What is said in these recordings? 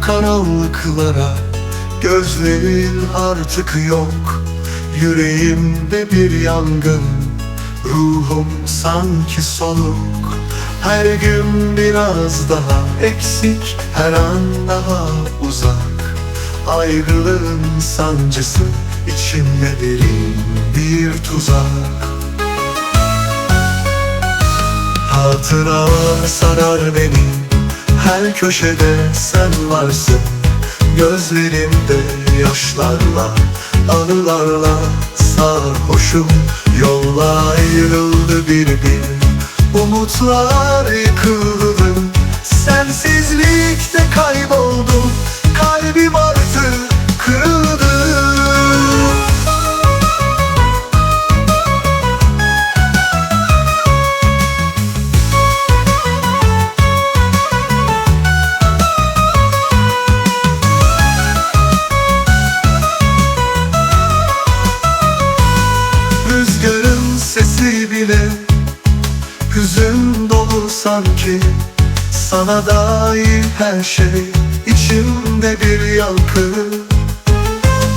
karanlıklara Gözlerin artık yok. Yüreğimde bir yangın Ruhum sanki soluk. Her gün biraz daha eksik Her an daha uzak. Ayrılığın sancısı içimde derin bir tuzak. Hatıralar sarar beni Her köşede sen varsın Gözlerimde yaşlarla Anılarla sarhoşum. Yolla ayrıldı bir bir Umutlar yıkıldı sanki Sana dair her şey içimde bir yankı.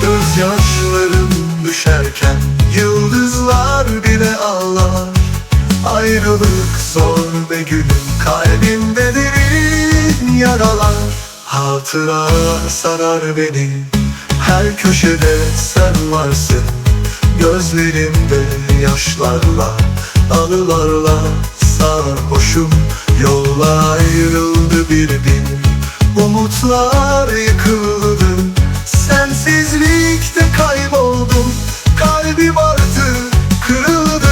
Gözyaşlarım düşerken Yıldızlar bile ağlar. Ayrılık zor ve gülüm Kalbimde derin yaralar. Hatıra sarar beni Her köşede sen varsın. Gözlerimde yaşlarla Anılarla sarhoşum Yolla ayrıldı bir bin Umutlar yıkıldı Sensizlikte kayboldum. Kalbim artık kırıldı.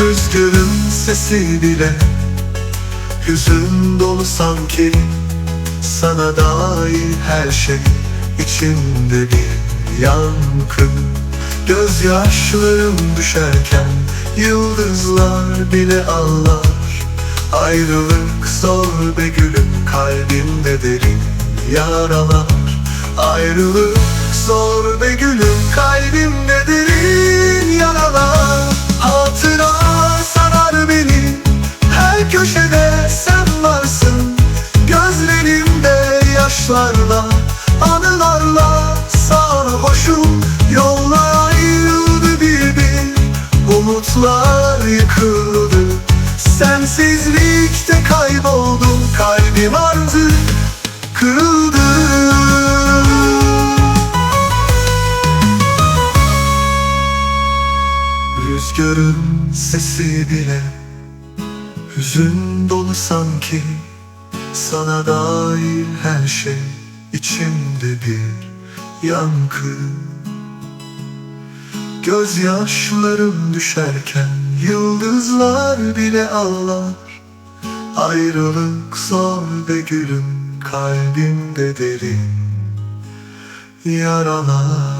Rüzgarın sesi bile Hüzün dolu sanki Sana dair her şey. İçimde bir yankı Gözyaşlarım düşerken Yıldızlar bile ağlar. Ayrılık zor be gülüm Kalbimde derin yaralar. Ayrılık zor be gülüm Kalbimde derin yaralar. Hatıra sesi bile Hüzün dolu sanki Sana dair her şey. İçimde bir yankı. Gözyaşlarım düşerken Yıldızlar bile ağlar. Ayrılık zor be gülüm Kalbimde derin yaralar